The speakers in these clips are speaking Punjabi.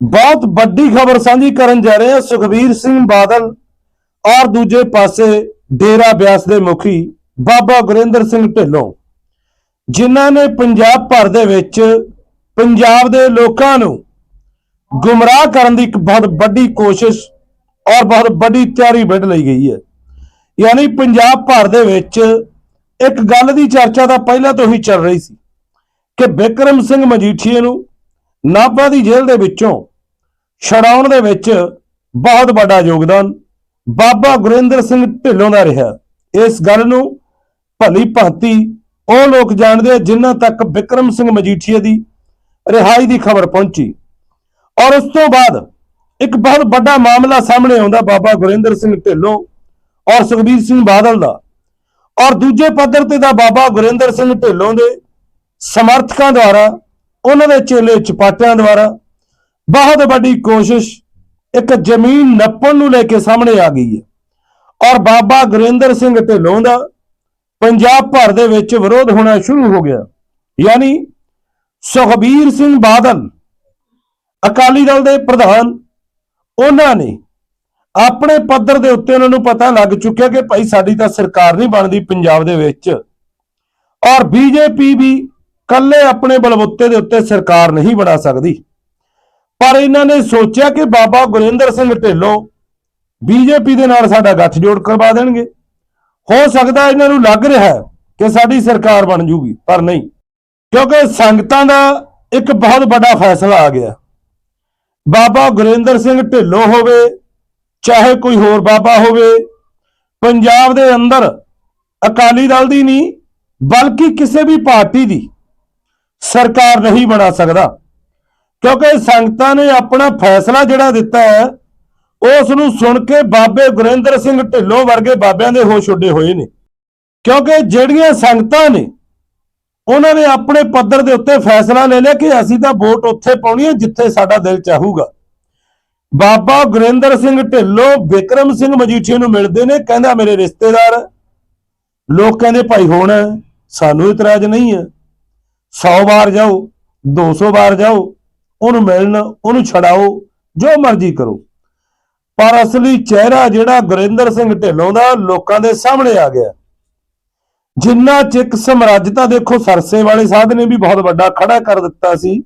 ਬਹੁਤ ਵੱਡੀ ਖਬਰ ਸਾਂਝੀ ਕਰਨ ਜਾ ਰਹੇ ਹਾਂ ਸੁਖਬੀਰ ਸਿੰਘ ਬਾਦਲ ਔਰ ਦੂਜੇ ਪਾਸੇ ਡੇਰਾ ਬਿਆਸ ਦੇ ਮੁਖੀ ਬਾਬਾ ਗੁਰਿੰਦਰ ਸਿੰਘ ਢਿੱਲੋਂ, ਜਿਨ੍ਹਾਂ ਨੇ ਪੰਜਾਬ ਭਰ ਦੇ ਵਿੱਚ ਪੰਜਾਬ ਦੇ ਲੋਕਾਂ ਨੂੰ ਗੁੰਮਰਾਹ ਕਰਨ ਦੀ ਇੱਕ ਬਹੁਤ ਵੱਡੀ ਕੋਸ਼ਿਸ਼ ਔਰ ਬਹੁਤ ਵੱਡੀ ਤਿਆਰੀ ਵਿੱਢ ਲਈ ਗਈ ਹੈ। ਯਾਨੀ ਪੰਜਾਬ ਭਰ ਦੇ ਵਿੱਚ ਇੱਕ ਗੱਲ ਦੀ ਚਰਚਾ ਤਾਂ ਪਹਿਲਾਂ ਤੋਂ ਹੀ ਚੱਲ ਰਹੀ ਸੀ ਕਿ ਬਿਕਰਮ ਸਿੰਘ ਮਜੀਠੀਏ ਨੂੰ ਨਾਭਾ ਦੀ ਜੇਲ੍ਹ ਦੇ ਵਿੱਚੋਂ ਛਡਾਉਣ ਦੇ ਵਿੱਚ ਬਹੁਤ ਵੱਡਾ ਯੋਗਦਾਨ ਬਾਬਾ ਗੁਰਿੰਦਰ ਸਿੰਘ ਢਿੱਲੋਂ ਦਾ ਰਿਹਾ। ਇਸ ਗੱਲ ਨੂੰ ਭਲੀ ਭਾਂਤੀ ਉਹ ਲੋਕ ਜਾਣਦੇ ਆ ਜਿਨ੍ਹਾਂ ਤੱਕ ਬਿਕਰਮ ਸਿੰਘ ਮਜੀਠੀਏ ਦੀ ਰਿਹਾਈ ਦੀ ਖਬਰ ਪਹੁੰਚੀ। ਔਰ ਉਸ ਤੋਂ ਬਾਅਦ ਇੱਕ ਬਹੁਤ ਵੱਡਾ ਮਾਮਲਾ ਸਾਹਮਣੇ ਆਉਂਦਾ ਬਾਬਾ ਗੁਰਿੰਦਰ ਸਿੰਘ ਢਿੱਲੋਂ ਔਰ ਸੁਖਬੀਰ ਸਿੰਘ ਬਾਦਲ ਦਾ। ਔਰ ਦੂਜੇ ਪੱਧਰ ਤੇ ਦਾ ਬਾਬਾ ਗੁਰਿੰਦਰ ਸਿੰਘ ਢਿੱਲੋਂ ਦੇ ਸਮਰਥਕਾਂ ਦੁਆਰਾ, ਉਹਨਾਂ ਦੇ ਚੇਲੇ ਚਪਾਟਿਆਂ ਦੁਆਰਾ ਬਹੁਤ ਵੱਡੀ ਕੋਸ਼ਿਸ਼ ਇੱਕ ਜ਼ਮੀਨ ਨੱਪਣ ਨੂੰ ਲੈ ਕੇ ਸਾਹਮਣੇ ਆ ਗਈ ਹੈ। ਔਰ ਬਾਬਾ ਗੁਰਿੰਦਰ ਸਿੰਘ ਢਿੱਲੋਂ ਦਾ ਪੰਜਾਬ ਭਰ ਦੇ ਵਿੱਚ ਵਿਰੋਧ ਹੋਣਾ ਸ਼ੁਰੂ ਹੋ ਗਿਆ। ਯਾਨੀ ਸੁਖਬੀਰ ਸਿੰਘ ਬਾਦਲ, ਅਕਾਲੀ ਦਲ ਦੇ ਪ੍ਰਧਾਨ, ਉਹਨਾਂ ਨੇ ਆਪਣੇ ਪੱਧਰ ਦੇ ਉੱਤੇ ਉਹਨਾਂ ਨੂੰ ਪਤਾ ਲੱਗ ਚੁੱਕਿਆ ਕਿ ਭਾਈ ਸਾਡੀ ਤਾਂ ਸਰਕਾਰ ਨਹੀਂ ਬਣਦੀ ਪੰਜਾਬ ਦੇ ਵਿੱਚ। ਔਰ ਬੀਜੇਪੀ ਵੀ ਕੱਲੇ ਆਪਣੇ ਬਲਬੁੱਤੇ ਦੇ ਉੱਤੇ ਸਰਕਾਰ ਨਹੀਂ ਬਣਾ ਸਕਦੀ। ਪਰ ਇਹਨਾਂ ਨੇ ਸੋਚਿਆ ਕਿ ਬਾਬਾ ਗੁਰਿੰਦਰ ਸਿੰਘ ਢਿੱਲੋਂ ਬੀਜੇਪੀ ਦੇ ਨਾਲ ਸਾਡਾ ਗੱਠਜੋੜ ਕਰਵਾ ਦੇਣਗੇ। ਹੋ ਸਕਦਾ ਇਹਨਾਂ ਨੂੰ ਲੱਗ ਰਿਹਾ ਹੈ ਕਿ ਸਾਡੀ ਸਰਕਾਰ ਬਣ ਜੂਗੀ, ਪਰ ਨਹੀਂ। ਕਿਉਂਕਿ ਸੰਗਤਾਂ ਦਾ ਇੱਕ ਬਹੁਤ ਵੱਡਾ ਫੈਸਲਾ ਆ ਗਿਆ। ਬਾਬਾ ਗੁਰਿੰਦਰ ਸਿੰਘ ਢਿੱਲੋਂ ਹੋਵੇ, ਚਾਹੇ ਕੋਈ ਹੋਰ ਬਾਬਾ ਹੋਵੇ, ਪੰਜਾਬ ਦੇ ਅੰਦਰ ਅਕਾਲੀ ਦਲ ਦੀ ਨਹੀਂ, ਬਲਕਿ ਕਿਸੇ ਵੀ ਪਾਰਟੀ ਦੀ ਸਰਕਾਰ ਨਹੀਂ ਬਣਾ ਸਕਦਾ। ਕਿਉਂਕਿ ਸੰਗਤਾਂ ਨੇ ਆਪਣਾ ਫੈਸਲਾ ਜਿਹੜਾ ਦਿੱਤਾ ਹੈ, ਉਸ ਨੂੰ ਸੁਣ ਕੇ ਬਾਬੇ ਗੁਰਿੰਦਰ ਸਿੰਘ ਢਿੱਲੋਂ ਵਰਗੇ ਬਾਬਿਆਂ ਦੇ ਹੋਸ਼ ਉੱਡੇ ਹੋਏ ਨੇ। ਕਿਉਂਕਿ ਜਿਹੜੀਆਂ ਸੰਗਤਾਂ ਨੇ, ਉਹਨਾਂ ਨੇ ਆਪਣੇ ਪੱਧਰ ਦੇ ਉੱਤੇ ਫੈਸਲਾ ਲੈ ਲਿਆ ਕਿ ਅਸੀਂ ਤਾਂ ਵੋਟ ਉੱਥੇ ਪਾਉਣੀ ਹੈ ਜਿੱਥੇ ਸਾਡਾ ਦਿਲ ਚਾਹੂਗਾ। ਬਾਬਾ ਗੁਰਿੰਦਰ ਸਿੰਘ ਢਿੱਲੋਂ ਵਿਕਰਮ ਸਿੰਘ ਮਜੀਠੀਆ ਨੂੰ ਮਿਲਦੇ ਨੇ, ਕਹਿੰਦਾ ਮੇਰੇ ਰਿਸ਼ਤੇਦਾਰ, ਲੋਕ ਕਹਿੰਦੇ ਭਾਈ ਹੁਣ, ਸਾਨੂੰ ਇਤਰਾਜ਼ ਨਹੀਂ ਹੈ। 100 ਵਾਰ ਜਾਓ 200 ਵਾਰ ਜਾਓ ਉਹਨੂੰ ਮਿਲਣ, ਉਹਨੂੰ ਛਡਾਓ, ਜੋ ਮਰਜ਼ੀ ਕਰੋ। ਪਰ ਅਸਲੀ ਚਿਹਰਾ ਜਿਹੜਾ ਗੁਰਿੰਦਰ ਸਿੰਘ ਢਿੱਲੋਂ ਦਾ ਲੋਕਾਂ ਦੇ ਸਾਹਮਣੇ ਆ ਗਿਆ। ਜਿੰਨਾ ਚ ਸਮਰਾਜਤਾ ਦੇਖੋ ਸਰਸੇ ਵਾਲੇ ਸਾਧ ਨੇ ਵੀ ਬਹੁਤ ਵੱਡਾ ਖੜਾ ਕਰ ਦਿੱਤਾ ਸੀ।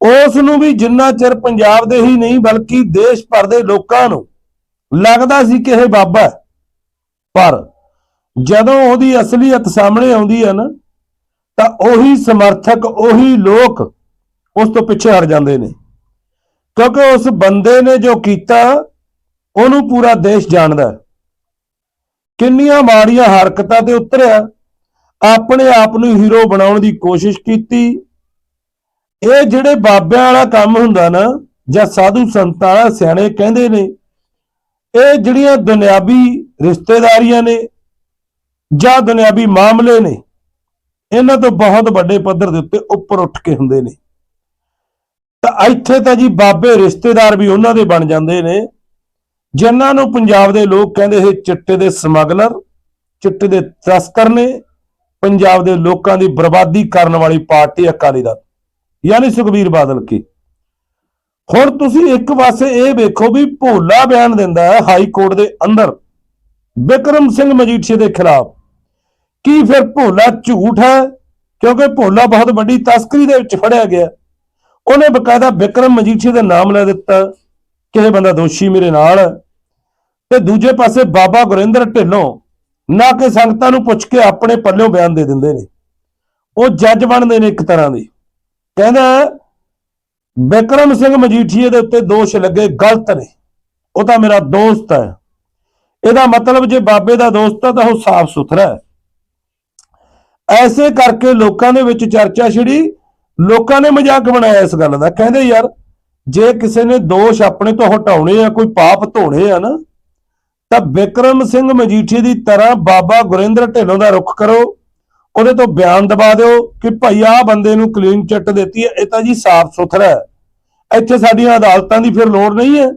ਉਸ ਨੂੰ ਵੀ ਜਿੰਨਾ ਚਿਰ ਪੰਜਾਬ ਦੇ ਹੀ ਨਹੀਂ, ਬਲਕਿ ਦੇਸ਼ ਭਰ ਦੇ ਲੋਕਾਂ ਨੂੰ ਲੱਗਦਾ ਸੀ ਕਿ ਇਹ ਬਾਬਾ ਪਰ ਜਦੋਂ ਉਹਦੀ ਅਸਲੀਅਤ ਸਾਹਮਣੇ ਆਉਂਦੀ ਹੈ ਨਾ, ਤਾਂ ਉਹੀ ਸਮਰਥਕ, ਉਹੀ ਲੋਕ ਉਸ ਤੋਂ ਪਿੱਛੇ ਹਟ ਜਾਂਦੇ ਨੇ। ਕਿਉਂਕਿ ਉਸ ਬੰਦੇ ਨੇ ਜੋ ਕੀਤਾ, ਉਹਨੂੰ ਪੂਰਾ ਦੇਸ਼ ਜਾਣਦਾ ਕਿੰਨੀਆਂ ਮਾੜੀਆਂ ਹਰਕਤਾਂ ਤੇ ਉਤਰਿਆ। ਆਪਣੇ ਆਪ ਨੂੰ ਹੀਰੋ ਬਣਾਉਣ ਦੀ ਕੋਸ਼ਿਸ਼ ਕੀਤੀ। ਇਹ ਜਿਹੜੇ ਬਾਬਿਆਂ ਵਾਲਾ ਕੰਮ ਹੁੰਦਾ ਨਾ, ਜਾਂ ਸਾਧੂ ਸੰਤਾਂ ਵਾਲਾ, ਸਿਆਣੇ ਕਹਿੰਦੇ ਨੇ, ਇਹ ਜਿਹੜੀਆਂ ਦੁਨਿਆਵੀ ਰਿਸ਼ਤੇਦਾਰੀਆਂ ਨੇ, ਜਾਂ ਦੁਨਿਆਵੀ ਮਾਮਲੇ ਨੇ, ਇਹਨਾਂ ਤੋਂ ਬਹੁਤ ਵੱਡੇ ਪੱਧਰ ਦੇ ਉੱਤੇ ਉੱਪਰ ਉੱਠ ਕੇ ਹੁੰਦੇ ਨੇ। ਤਾਂ ਇੱਥੇ ਤਾਂ ਜੀ ਬਾਬੇ ਰਿਸ਼ਤੇਦਾਰ ਵੀ ਉਹਨਾਂ ਦੇ ਬਣ ਜਾਂਦੇ ਨੇ। ਜਿਨ੍ਹਾਂ ਨੂੰ ਪੰਜਾਬ ਦੇ ਲੋਕ ਕਹਿੰਦੇ ਇਹ ਚਿੱਟੇ ਦੇ ਸਮਗਲਰ, ਚਿੱਟੇ ਦੇ ਤਸਕਰ ਨੇ, ਪੰਜਾਬ ਦੇ ਲੋਕਾਂ ਦੀ ਬਰਬਾਦੀ ਕਰਨ ਵਾਲੀ ਪਾਰਟੀ ਅਕਾਲੀ ਦਲ, ਯਾਨੀ ਸੁਖਬੀਰ ਬਾਦਲ ਕੀ। ਹੁਣ ਤੁਸੀਂ ਇੱਕ ਪਾਸੇ ਇਹ ਵੇਖੋ ਵੀ ਭੋਲਾ ਬਿਆਨ ਦਿੰਦਾ ਹੈ ਹਾਈ ਕੋਰਟ ਦੇ ਅੰਦਰ, ਬਿਕਰਮ ਸਿੰਘ ਮਜੀਠੀਏ ਦੇ ਖਿਲਾਫ। ਕੀ ਫਿਰ ਭੋਲਾ ਝੂਠ ਹੈ? ਕਿਉਂਕਿ ਭੋਲਾ ਬਹੁਤ ਵੱਡੀ ਤਸਕਰੀ ਦੇ ਵਿੱਚ ਫੜਿਆ ਗਿਆ। ਉਹਨੇ ਬਕਾਇਦਾ ਬਿਕਰਮ ਮਜੀਠੀਏ ਦਾ ਨਾਮ ਲੈ ਦਿੱਤਾ। ਕਿਸੇ ਬੰਦਾ ਦੋਸ਼ੀ ਮੇਰੇ ਨਾਲ। ਤੇ ਦੂਜੇ ਪਾਸੇ ਬਾਬਾ ਗੁਰਿੰਦਰ ਢਿੱਲੋਂ ਨਾ ਕਿ ਸੰਗਤਾਂ ਨੂੰ ਪੁੱਛ ਕੇ ਆਪਣੇ ਪੱਲਿਓਂ ਬਿਆਨ ਦੇ ਦਿੰਦੇ ਨੇ। ਉਹ ਜੱਜ ਬਣਦੇ ਨੇ ਇੱਕ ਤਰ੍ਹਾਂ ਦੇ। ਕਹਿੰਦਾ ਬਿਕਰਮ ਸਿੰਘ ਮਜੀਠੀਏ ਦੇ ਉੱਤੇ ਦੋਸ਼ ਲੱਗੇ, ਗਲਤ ਨੇ। ਉਹ ਤਾਂ ਮੇਰਾ ਦੋਸਤ ਹੈ। ਇਹਦਾ ਮਤਲਬ ਜੇ ਬਾਬੇ ਦਾ ਦੋਸਤ ਹੈ ਤਾਂ ਉਹ ਸਾਫ਼ ਸੁਥਰਾ ਹੈ। ਐਸੇ ਕਰਕੇ ਲੋਕਾਂ ਦੇ ਵਿੱਚ ਚਰਚਾ ਛਿੜੀ। ਲੋਕਾਂ ਨੇ ਮਜ਼ਾਕ ਬਣਾਇਆ ਇਸ ਗੱਲ ਦਾ। ਕਹਿੰਦੇ ਯਾਰ, ਜੇ ਕਿਸੇ ਨੇ ਦੋਸ਼ ਆਪਣੇ ਤੋਂ ਹਟਾਉਣੇ ਆ, ਕੋਈ ਪਾਪ ਧੋਣੇ ਆ ਨਾ, ਤਾਂ ਬਿਕਰਮ ਸਿੰਘ ਮਜੀਠੀਏ ਦੀ ਤਰ੍ਹਾਂ ਬਾਬਾ ਗੁਰਿੰਦਰ ਢਿੱਲੋਂ ਦਾ ਰੁਖ ਕਰੋ। ਉਹਦੇ ਤੋਂ ਬਿਆਨ ਦਬਾ ਦਿਓ ਕਿ ਭਾਈ ਆਹ ਬੰਦੇ ਨੂੰ ਕਲੀਨ ਚਿੱਟ ਦਿੱਤੀ ਹੈ, ਇਹ ਤਾਂ ਜੀ ਸਾਫ਼ ਸੁਥਰਾ ਹੈ। ਇੱਥੇ ਸਾਡੀਆਂ ਅਦਾਲਤਾਂ ਦੀ ਫਿਰ ਲੋੜ ਨਹੀਂ ਹੈ।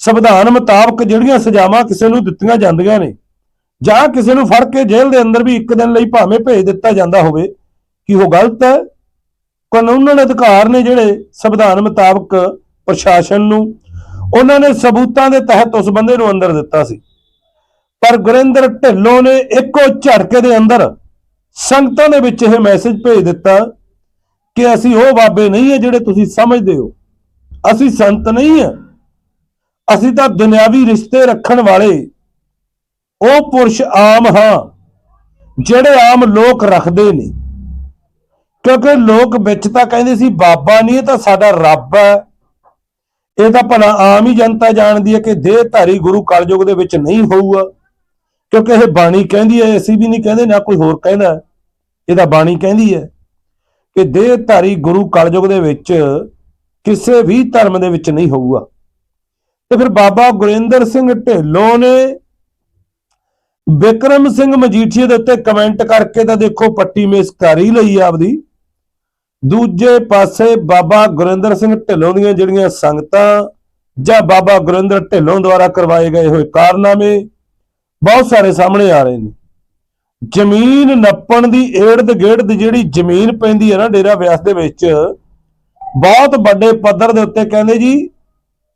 ਸੰਵਿਧਾਨ ਮੁਤਾਬਕ ਜਿਹੜੀਆਂ ਸਜ਼ਾਵਾਂ ਕਿਸੇ ਨੂੰ ਦਿੱਤੀਆਂ ਜਾਂਦੀਆਂ ਨੇ, ਜਾਂ ਕਿਸੇ ਨੂੰ ਫੜ ਕੇ ਜੇਲ੍ਹ ਦੇ ਅੰਦਰ ਵੀ ਇੱਕ ਦਿਨ ਲਈ ਭਾਵੇਂ ਭੇਜ ਦਿੱਤਾ ਜਾਂਦਾ ਹੋਵੇ, ਕਿ ਉਹ ਗਲਤ ਹੈ ਕਾਨੂੰਨ ਅਧਿਕਾਰ ਨੇ ਜਿਹੜੇ ਸੰਵਿਧਾਨ ਮੁਤਾਬਕ ਪ੍ਰਸ਼ਾਸਨ ਨੂੰ ਉਹਨਾਂ ਨੇ ਸਬੂਤਾਂ ਦੇ ਤਹਿਤ ਉਸ ਬੰਦੇ ਨੂੰ ਅੰਦਰ ਦਿੱਤਾ ਸੀ। ਪਰ ਗੁਰਿੰਦਰ ਢਿੱਲੋਂ ਨੇ ਇੱਕੋ ਝਟਕੇ ਦੇ ਅੰਦਰ ਸੰਗਤਾਂ ਦੇ ਵਿੱਚ ਇਹ ਮੈਸੇਜ ਭੇਜ ਦਿੱਤਾ ਕਿ ਅਸੀਂ ਉਹ ਬਾਬੇ ਨਹੀਂ ਹੈ ਜਿਹੜੇ ਤੁਸੀਂ ਸਮਝਦੇ ਹੋ। ਅਸੀਂ ਸੰਤ ਨਹੀਂ ਹੈ। ਅਸੀਂ ਤਾਂ ਦੁਨਿਆਵੀ ਰਿਸ਼ਤੇ ਰੱਖਣ ਵਾਲੇ ਉਹ ਪੁਰਸ਼ ਆਮ ਹਾਂ, ਜਿਹੜੇ ਆਮ ਲੋਕ ਰੱਖਦੇ ਨੇ। ਕਿਉਂਕਿ ਲੋਕ ਵਿੱਚ ਤਾਂ ਕਹਿੰਦੇ ਸੀ, ਬਾਬਾ ਨਹੀਂ ਇਹ ਤਾਂ ਸਾਡਾ ਰੱਬ ਹੈ। ਇਹ ਤਾਂ ਭਲਾ ਆਮ ਹੀ ਜਨਤਾ ਜਾਣਦੀ ਹੈ ਕਿ ਦੇਹਧਾਰੀ ਗੁਰੂ ਕਲਯੁਗ ਦੇ ਵਿੱਚ ਨਹੀਂ ਹੋਊਗਾ। ਕਿਉਂਕਿ ਇਹ ਬਾਣੀ ਕਹਿੰਦੀ ਹੈ, ਅਸੀਂ ਵੀ ਨਹੀਂ ਕਹਿੰਦੇ, ਨਾ ਕੋਈ ਹੋਰ ਕਹਿੰਦਾ ਇਹ ਤਾਂ ਬਾਣੀ ਕਹਿੰਦੀ ਹੈ ਕਿ ਦੇਹਧਾਰੀ ਗੁਰੂ ਕਲਯੁਗ ਦੇ ਵਿੱਚ ਕਿਸੇ ਵੀ ਧਰਮ ਦੇ ਵਿੱਚ ਨਹੀਂ ਹੋਊਗਾ। ਤੇ ਫਿਰ ਬਾਬਾ ਗੁਰਿੰਦਰ ਸਿੰਘ ਢਿੱਲੋਂ ਨੇ ਵਿਕਰਮ ਸਿੰਘ ਮਜੀਠੀਏ ਦੇ ਉੱਤੇ ਕਮੈਂਟ ਕਰਕੇ ਤਾਂ ਦੇਖੋ, ਪੱਟੀ ਮੇਸ ਕਰ ਹੀ ਲਈ ਆਪਦੀ। ਦੂਜੇ ਪਾਸੇ ਬਾਬਾ ਗੁਰਿੰਦਰ ਸਿੰਘ ਢਿੱਲੋਂ ਦੀਆਂ ਜਿਹੜੀਆਂ ਸੰਗਤਾਂ ਜਾਂ ਬਾਬਾ ਗੁਰਿੰਦਰ ਢਿੱਲੋਂ ਦੁਆਰਾ ਕਰਵਾਏ ਗਏ ਹੋਏ ਕਾਰਨਾਮੇ ਬਹੁਤ ਸਾਰੇ ਸਾਹਮਣੇ ਆ ਰਹੇ ਨੇ। ਜ਼ਮੀਨ ਨੱਪਣ ਦੀ ਏੜਦ ਗੇੜਦ ਜਿਹੜੀ ਜ਼ਮੀਨ ਪੈਂਦੀ ਹੈ ਨਾ ਡੇਰਾ ਵਿਆਸ ਦੇ ਵਿੱਚ, ਬਹੁਤ ਵੱਡੇ ਪੱਧਰ ਦੇ ਉੱਤੇ ਕਹਿੰਦੇ ਜੀ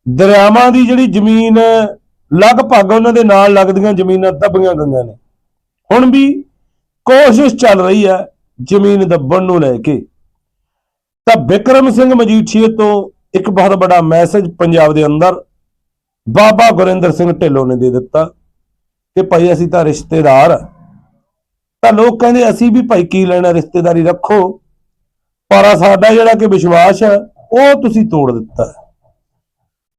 ਦਰਿਆਵਾਂ ਦੀ ਜਿਹੜੀ ਜ਼ਮੀਨ ਲਗਭਗ ਉਹਨਾਂ ਦੇ ਨਾਲ ਲੱਗਦੀਆਂ ਜ਼ਮੀਨਾਂ ਦੱਬੀਆਂ ਗਈਆਂ ਨੇ। ਹੁਣ ਵੀ ਕੋਸ਼ਿਸ਼ ਚੱਲ ਰਹੀ ਹੈ ਜ਼ਮੀਨ ਦੱਬਣ ਨੂੰ ਲੈ ਕੇ। ਤਾਂ ਵਿਕਰਮ ਸਿੰਘ ਮਜੀਠੀਏ ਤੋਂ ਇੱਕ ਬਹੁਤ ਵੱਡਾ ਮੈਸੇਜ ਪੰਜਾਬ ਦੇ ਅੰਦਰ ਬਾਬਾ ਗੁਰਿੰਦਰ ਸਿੰਘ ਢਿੱਲੋਂ ਨੇ ਦੇ ਦਿੱਤਾ ਕਿ ਭਾਈ ਅਸੀਂ ਤਾਂ ਰਿਸ਼ਤੇਦਾਰ ਤਾਂ ਲੋਕ ਕਹਿੰਦੇ ਅਸੀਂ ਵੀ ਭਾਈ ਕੀ ਲੈਣਾ, ਰਿਸ਼ਤੇਦਾਰੀ ਰੱਖੋ। ਪਰ ਸਾਡਾ ਜਿਹੜਾ ਕਿ ਵਿਸ਼ਵਾਸ ਹੈ, ਉਹ ਤੁਸੀਂ ਤੋੜ ਦਿੱਤਾ।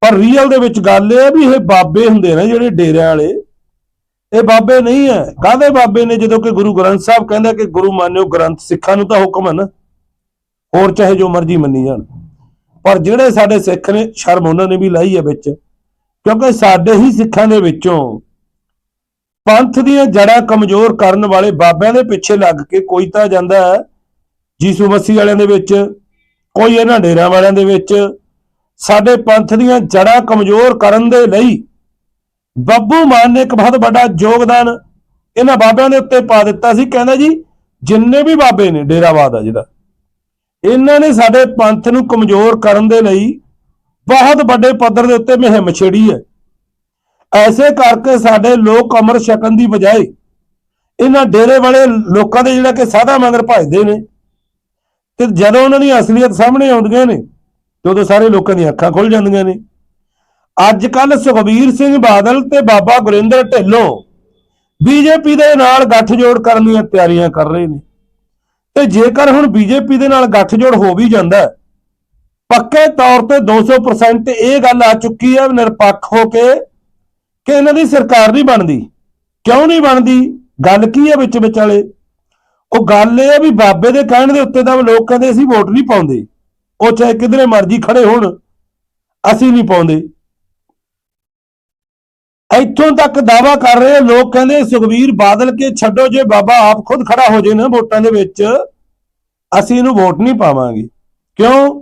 ਪਰ ਰੀਅਲ ਦੇ ਵਿੱਚ ਗੱਲ ਇਹ ਹੈ ਵੀ ਇਹ ਬਾਬੇ ਹੁੰਦੇ ਨੇ ਜਿਹੜੇ ਡੇਰਿਆਂ ਵਾਲੇ। ਇਹ ਬਾਬੇ ਨਹੀਂ ਹੈ। ਕਾਹਦੇ ਬਾਬੇ ਨੇ? ਜਦੋਂ ਕਿ ਗੁਰੂ ਗ੍ਰੰਥ ਸਾਹਿਬ ਕਹਿੰਦਾ ਕਿ ਗੁਰੂ ਮਾਨਿਓ ਗ੍ਰੰਥ ਸਿੱਖਾਂ ਨੂੰ ਤਾਂ ਹੁਕਮ ਹੈ ਨਾ। ਹੋਰ ਚਾਹੇ ਜੋ ਮਰਜ਼ੀ ਮੰਨੀ ਜਾਣ। ਪਰ ਜਿਹੜੇ ਸਾਡੇ ਸਿੱਖ ਨੇ, ਸ਼ਰਮ ਉਹਨਾਂ ਨੇ ਵੀ ਲਾਈ ਹੈ ਵਿੱਚ। ਕਿਉਂਕਿ ਸਾਡੇ ਹੀ ਸਿੱਖਾਂ ਦੇ ਵਿੱਚੋਂ ਪੰਥ ਦੀਆਂ ਜੜਾਂ ਕਮਜ਼ੋਰ ਕਰਨ ਵਾਲੇ ਬਾਬਿਆਂ ਦੇ ਪਿੱਛੇ ਲੱਗ ਕੇ ਕੋਈ ਤਾਂ ਜਾਂਦਾ ਹੈ, ਜੀਸੂ ਮਸੀਹ ਵਾਲਿਆਂ ਦੇ ਵਿੱਚ, ਕੋਈ ਇਹਨਾਂ ਡੇਰਿਆਂ ਵਾਲਿਆਂ ਦੇ ਵਿੱਚ। ਸਾਡੇ ਪੰਥ ਦੀਆਂ ਜੜਾਂ ਕਮਜ਼ੋਰ ਕਰਨ ਦੇ ਲਈ ਬੱਬੂ ਮਾਨ ਨੇ ਇੱਕ ਬਹੁਤ ਵੱਡਾ ਯੋਗਦਾਨ ਇਹਨਾਂ ਬਾਬਿਆਂ ਦੇ ਉੱਤੇ ਪਾ ਦਿੱਤਾ ਸੀ। ਕਹਿੰਦਾ ਜੀ, ਜਿੰਨੇ ਵੀ ਬਾਬੇ ਨੇ, ਡੇਰਾਵਾਦ ਆ ਜਿਹੜਾ ਇਹਨਾਂ ਨੇ ਸਾਡੇ ਪੰਥ ਨੂੰ ਕਮਜ਼ੋਰ ਕਰਨ ਦੇ ਲਈ ਬਹੁਤ ਵੱਡੇ ਪੱਧਰ ਦੇ ਉੱਤੇ ਮੁਹਿੰਮ ਛੇੜੀ ਹੈ। ਐਸੇ ਕਰਕੇ ਸਾਡੇ ਲੋਕ ਅਮਰ ਛਕਣ ਦੀ ਬਜਾਏ ਇਹਨਾਂ ਡੇਰੇ ਵਾਲੇ ਲੋਕਾਂ ਦੇ ਜਿਹੜਾ ਕਿ ਸਾਦਾ ਮੰਦਰ ਭਜਦੇ ਨੇ ਤੇ ਜਦੋਂ ਉਹਨਾਂ ਦੀ ਅਸਲੀਅਤ ਸਾਹਮਣੇ ਆਉਂਦੀਆਂ ਨੇ ਤੇ ਉਦੋਂ ਸਾਰੇ ਲੋਕਾਂ ਦੀਆਂ ਅੱਖਾਂ ਖੁੱਲ ਜਾਂਦੀਆਂ ਨੇ। ਅੱਜ ਕੱਲ ਸੁਖਬੀਰ ਸਿੰਘ ਬਾਦਲ ਤੇ ਬਾਬਾ ਗੁਰਿੰਦਰ ਢਿੱਲੋਂ ਬੀਜੇਪੀ ਦੇ ਨਾਲ ਗੱਠਜੋੜ ਕਰਨ ਦੀਆਂ ਤਿਆਰੀਆਂ ਕਰ ਰਹੇ ਨੇ। ਤੇ ਜੇਕਰ ਹੁਣ ਬੀਜੇਪੀ ਦੇ ਨਾਲ ਗੱਠਜੋੜ ਹੋ ਵੀ ਜਾਂਦਾ ਪੱਕੇ ਤੌਰ ਤੇ 200% ਇਹ ਗੱਲ ਆ ਚੁੱਕੀ ਹੈ ਨਿਰਪੱਖ ਹੋ ਕੇ ਕਿ ਇਹਨਾਂ ਦੀ ਸਰਕਾਰ ਨਹੀਂ ਬਣਦੀ। ਕਿਉਂ ਨਹੀਂ ਬਣਦੀ? ਗੱਲ ਕੀ ਹੈ ਵਿੱਚ ਵਿਚਾਲੇ ਉਹ ਗੱਲ ਇਹ ਹੈ ਵੀ ਬਾਬੇ ਦੇ ਕਹਿਣ ਦੇ ਉੱਤੇ ਤਾਂ ਲੋਕ ਕਹਿੰਦੇ ਅਸੀਂ ਵੋਟ ਨਹੀਂ ਪਾਉਂਦੇ। ਉਹ ਚਾਹੇ ਕਿਧਰੇ ਮਰਜ਼ੀ ਖੜੇ ਹੋਣ, ਅਸੀਂ ਨਹੀਂ ਪਾਉਂਦੇ। ਇੱਥੋਂ ਤੱਕ ਦਾਵਾ ਕਰ ਰਹੇ ਲੋਕ ਕਹਿੰਦੇ ਸੁਖਵੀਰ ਬਾਦਲ ਕੇ ਛੱਡੋ ਜੇ ਬਾਬਾ, ਆਪ ਖੁਦ ਖੜਾ ਹੋ ਜੇ ਨਾ ਵੋਟਾਂ ਦੇ ਵਿੱਚ, ਅਸੀਂ ਇਹਨੂੰ ਵੋਟ ਨਹੀਂ ਪਾਵਾਂਗੇ। ਕਿਉਂ?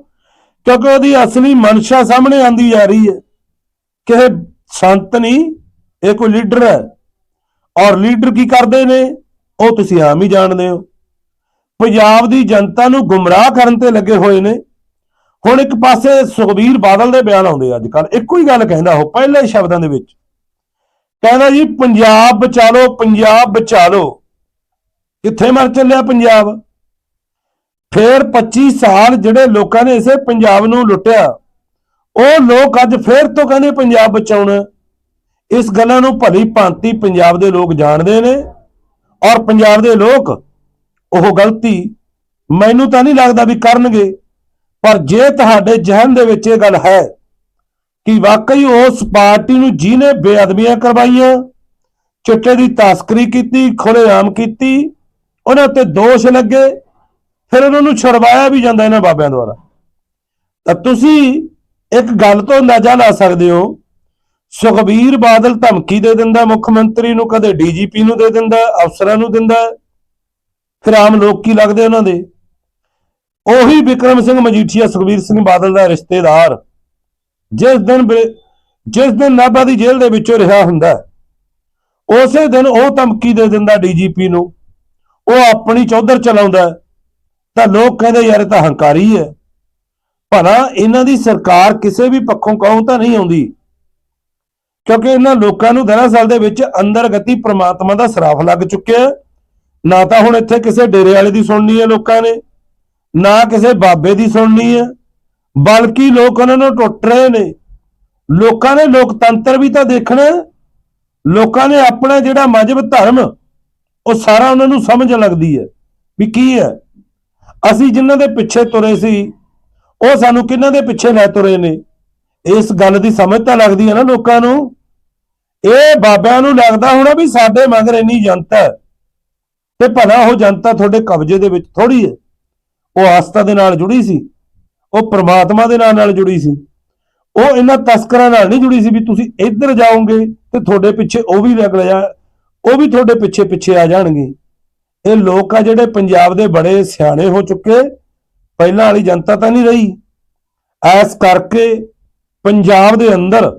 ਕਿਉਂਕਿ ਉਹਦੀ ਅਸਲੀ ਮਨਸ਼ਾ ਸਾਹਮਣੇ ਆਂਦੀ ਜਾ ਰਹੀ ਹੈ ਕਿ ਸੰਤ ਨਹੀਂ, ਇਹ ਕੋਈ ਲੀਡਰ ਹੈ। ਔਰ ਲੀਡਰ ਕੀ ਕਰਦੇ ਨੇ? ਉਹ ਤੁਸੀਂ ਆਮ ਹੀ ਜਾਣਦੇ ਹੋ। ਪੰਜਾਬ ਦੀ ਜਨਤਾ ਨੂੰ ਗੁੰਮਰਾਹ ਕਰਨ ਤੇ ਲੱਗੇ ਹੋਏ ਨੇ। ਹੁਣ ਇੱਕ ਪਾਸੇ ਸੁਖਬੀਰ ਬਾਦਲ ਦੇ ਬਿਆਨ ਆਉਂਦੇ ਅੱਜ ਕੱਲ ਇੱਕੋ ਹੀ ਗੱਲ ਕਹਿੰਦਾ ਉਹ, ਪਹਿਲੇ ਸ਼ਬਦਾਂ ਦੇ ਵਿੱਚ। ਕਹਿੰਦਾ ਜੀ, ਪੰਜਾਬ ਬਚਾ ਲਓ ਪੰਜਾਬ ਬਚਾ ਲਓ ਕਿੱਥੇ ਮਰ ਚੱਲਿਆ ਪੰਜਾਬ? ਫੇਰ 25 ਸਾਲ ਜਿਹੜੇ ਲੋਕਾਂ ਨੇ ਇਸੇ ਪੰਜਾਬ ਨੂੰ ਲੁੱਟਿਆ, ਉਹ ਲੋਕ ਅੱਜ ਫੇਰ ਤੋਂ ਕਹਿੰਦੇ ਪੰਜਾਬ ਬਚਾਉਣਾ। ਇਸ ਗੱਲਾਂ ਨੂੰ ਭਲੀ ਭਾਂਤੀ ਪੰਜਾਬ ਦੇ ਲੋਕ ਜਾਣਦੇ ਨੇ, ਔਰ ਪੰਜਾਬ ਦੇ ਲੋਕ ਉਹ ਗਲਤੀ ਮੈਨੂੰ ਤਾਂ ਨਹੀਂ ਲੱਗਦਾ ਵੀ ਕਰਨਗੇ, ਪਰ ਜੇ ਤੁਹਾਡੇ ਜ਼ਿਹਨ ਦੇ ਵਿੱਚ ਇਹ ਗੱਲ ਹੈ ਕਿ ਵਾਕਈ ਉਸ ਪਾਰਟੀ ਨੂੰ ਜਿਹਨੇ ਬੇਅਦਬੀਆਂ ਕਰਵਾਈਆਂ, ਚਿੱਟੇ ਦੀ ਤਸਕਰੀ ਕੀਤੀ ਖੁੱਲੇਆਮ ਕੀਤੀ, ਉਹਨਾਂ ਉੱਤੇ ਦੋਸ਼ ਲੱਗੇ, ਫਿਰ ਉਹਨਾਂ ਨੂੰ ਛੁਡਵਾਇਆ ਵੀ ਜਾਂਦਾ ਇਹਨਾਂ ਬਾਬਿਆਂ ਦੁਆਰਾ। ਤਾਂ ਤੁਸੀਂ ਇੱਕ ਗੱਲ ਤੋਂ ਅੰਦਾਜ਼ਾ ਲਾ ਸਕਦੇ ਹੋ, ਸੁਖਬੀਰ ਬਾਦਲ ਧਮਕੀ ਦੇ ਦਿੰਦਾ, ਮੁੱਖ ਮੰਤਰੀ ਨੂੰ ਕਦੇ ਡੀਜੀਪੀ ਨੂੰ ਦੇ ਦਿੰਦਾ, ਅਫਸਰਾਂ ਨੂੰ ਦਿੰਦਾ, ਫਿਰ ਆਮ ਲੋਕ ਕੀ ਲੱਗਦੇ ਉਹਨਾਂ ਦੇ? ਉਹੀ ਵਿਕਰਮ ਸਿੰਘ ਮਜੀਠੀਆ, ਸੁਖਬੀਰ ਸਿੰਘ ਬਾਦਲ ਦਾ ਰਿਸ਼ਤੇਦਾਰ। ਜਿਸ ਦਿਨ ਜਿਸ ਦਿਨ ਨਾਭਾ ਦੀ ਜੇਲ੍ਹ ਦੇ ਵਿੱਚੋਂ ਰਿਹਾ ਹੁੰਦਾ ਉਸੇ ਦਿਨ ਉਹ ਧਮਕੀ ਦੇ ਦਿੰਦਾ ਡੀਜੀਪੀ ਨੂੰ, ਉਹ ਆਪਣੀ ਚੌਧਰ ਚਲਾਉਂਦਾ ਤਾਂ ਲੋਕ ਕਹਿੰਦੇ, ਯਾਰ ਇਹ ਤਾਂ ਹੰਕਾਰੀ ਹੈ। ਭਲਾ ਇਹਨਾਂ ਦੀ ਸਰਕਾਰ ਕਿਸੇ ਵੀ ਪੱਖੋਂ ਕਹੋ ਤਾਂ ਨਹੀਂ ਆਉਂਦੀ। ਕਿਉਂਕਿ ਇਹਨਾਂ ਲੋਕਾਂ ਨੂੰ ਦਰਅਸਲ ਦੇ ਵਿੱਚ ਅੰਦਰ ਗਤੀ ਪ੍ਰਮਾਤਮਾ ਦਾ ਸਰਾਫ ਲੱਗ ਚੁੱਕਿਆ ਨਾ ਤਾਂ ਹੁਣ ਇੱਥੇ ਕਿਸੇ ਡੇਰੇ ਵਾਲੇ ਦੀ ਸੁਣਨੀ ਹੈ ਲੋਕਾਂ ਨੇ, ਨਾ ਕਿਸੇ ਬਾਬੇ ਦੀ ਸੁਣਨੀ ਹੈ। ਬਲਕਿ ਲੋਕ ਉਹਨਾਂ ਨੂੰ ਟੁੱਟ ਰਹੇ ਨੇ। ਲੋਕਾਂ ਨੇ ਲੋਕਤੰਤਰ ਵੀ ਤਾਂ ਦੇਖਣਾ ਲੋਕਾਂ ਨੇ ਆਪਣਾ ਜਿਹੜਾ ਮਜਬ ਧਰਮ, ਉਹ ਸਾਰਾ ਉਹਨਾਂ ਨੂੰ ਸਮਝ ਲੱਗਦੀ ਹੈ ਵੀ ਕੀ ਹੈ। ਅਸੀਂ ਜਿਨ੍ਹਾਂ ਦੇ ਪਿੱਛੇ ਤੁਰੇ ਸੀ, ਉਹ ਸਾਨੂੰ ਕਿਹਨਾਂ ਦੇ ਪਿੱਛੇ ਲੈ ਤੁਰੇ ਨੇ? ਇਸ ਗੱਲ ਦੀ ਸਮਝ ਤਾਂ ਲੱਗਦੀ ਹੈ ਨਾ ਲੋਕਾਂ ਨੂੰ। ਇਹ ਬਾਬਿਆਂ ਨੂੰ ਲੱਗਦਾ ਹੋਣਾ ਵੀ ਸਾਡੇ ਮਗਰ ਇੰਨੀ ਜਨਤਾ ਹੈ। ਤੇ ਭਲਾ ਉਹ ਜਨਤਾ ਤੁਹਾਡੇ ਕਬਜ਼ੇ ਦੇ ਵਿੱਚ ਥੋੜੀ ਹੈ। ਉਹ ਆਸਥਾ ਦੇ ਨਾਲ ਜੁੜੀ ਸੀ। ਉਹ ਪ੍ਰਮਾਤਮਾ ਦੇ ਨਾਲ ਨਾਲ ਜੁੜੀ ਸੀ। ਉਹ ਇਹਨਾਂ ਤਸਕਰਾਂ ਨਾਲ ਨਹੀਂ ਜੁੜੀ ਸੀ ਵੀ ਤੁਸੀਂ ਇੱਧਰ ਜਾਓਗੇ ਤੇ ਤੁਹਾਡੇ ਪਿੱਛੇ ਉਹ ਵੀ ਲੱਗ ਲਿਆ ਉਹ ਵੀ ਤੁਹਾਡੇ ਪਿੱਛੇ ਪਿੱਛੇ ਆ ਜਾਣਗੇ। ਇਹ ਲੋਕ ਆ ਜਿਹੜੇ ਪੰਜਾਬ ਦੇ ਬੜੇ ਸਿਆਣੇ ਹੋ ਚੁੱਕੇ, ਪਹਿਲਾਂ ਵਾਲੀ ਜਨਤਾ ਤਾਂ ਨਹੀਂ ਰਹੀ। ਐਸ ਕਰਕੇ ਪੰਜਾਬ ਦੇ ਅੰਦਰ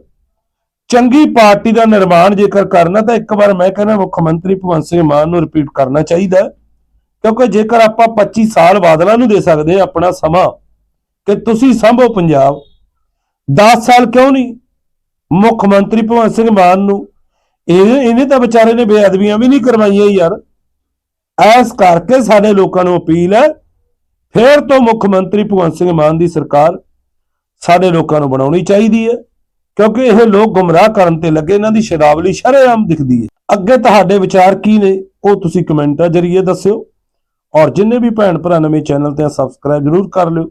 ਚੰਗੀ ਪਾਰਟੀ ਦਾ ਨਿਰਮਾਣ ਜੇਕਰ ਕਰਨਾ ਤਾਂ ਇੱਕ ਵਾਰ ਮੈਂ ਕਹਿੰਦਾ ਮੁੱਖ ਮੰਤਰੀ ਭਗਵੰਤ ਸਿੰਘ ਮਾਨ ਨੂੰ ਰਿਪੀਟ ਕਰਨਾ ਚਾਹੀਦਾ ਕਿਉਂਕਿ ਜੇਕਰ ਆਪਾਂ 25 ਸਾਲ ਬਾਦਲਾਂ ਨੂੰ ਦੇ ਸਕਦੇ ਹਾਂ ਆਪਣਾ ਸਮਾਂ ਕਿ ਤੁਸੀਂ ਸੰਭੋ ਪੰਜਾਬ। 10 ਸਾਲ ਕਿਉਂ ਨਹੀਂ? ਮੁੱਖ ਮੰਤਰੀ ਭਗਵੰਤ ਸਿੰਘ ਮਾਨ ਨੂੰ ਇਹ ਇਹਨੇ ਤਾਂ ਵਿਚਾਰੇ ਨੇ ਬੇਅਦਬੀਆਂ ਵੀ ਨਹੀਂ ਕਰਵਾਈਆਂ ਯਾਰ। ਐਸ ਕਰਕੇ ਸਾਡੇ ਲੋਕਾਂ ਨੂੰ ਅਪੀਲ ਹੈ, ਫੇਰ ਤੋਂ ਮੁੱਖ ਮੰਤਰੀ ਭਗਵੰਤ ਸਿੰਘ ਮਾਨ ਦੀ ਸਰਕਾਰ ਸਾਡੇ ਲੋਕਾਂ ਨੂੰ ਬਣਾਉਣੀ ਚਾਹੀਦੀ ਹੈ, ਕਿਉਂਕਿ ਇਹ ਲੋਕ ਗੁੰਮਰਾਹ ਕਰਨ ਤੇ ਲੱਗੇ, ਇਹਨਾਂ ਦੀ ਸ਼ਰਾਵਲੀ ਸ਼ਰੇਆਮ ਦਿਖਦੀ ਹੈ। ਅੱਗੇ ਤੁਹਾਡੇ ਵਿਚਾਰ ਕੀ ਨੇ? ਉਹ ਤੁਸੀਂ ਕਮੈਂਟਾਂ ਜਰੀਏ ਦੱਸਿਓ। ਔਰ ਜਿੰਨੇ ਵੀ ਭੈਣ ਭਰਾ ਨਵੇਂ ਚੈਨਲ ਤੇ ਸਬਸਕ੍ਰਾਈਬ ਜ਼ਰੂਰ ਕਰ ਲਿਓ।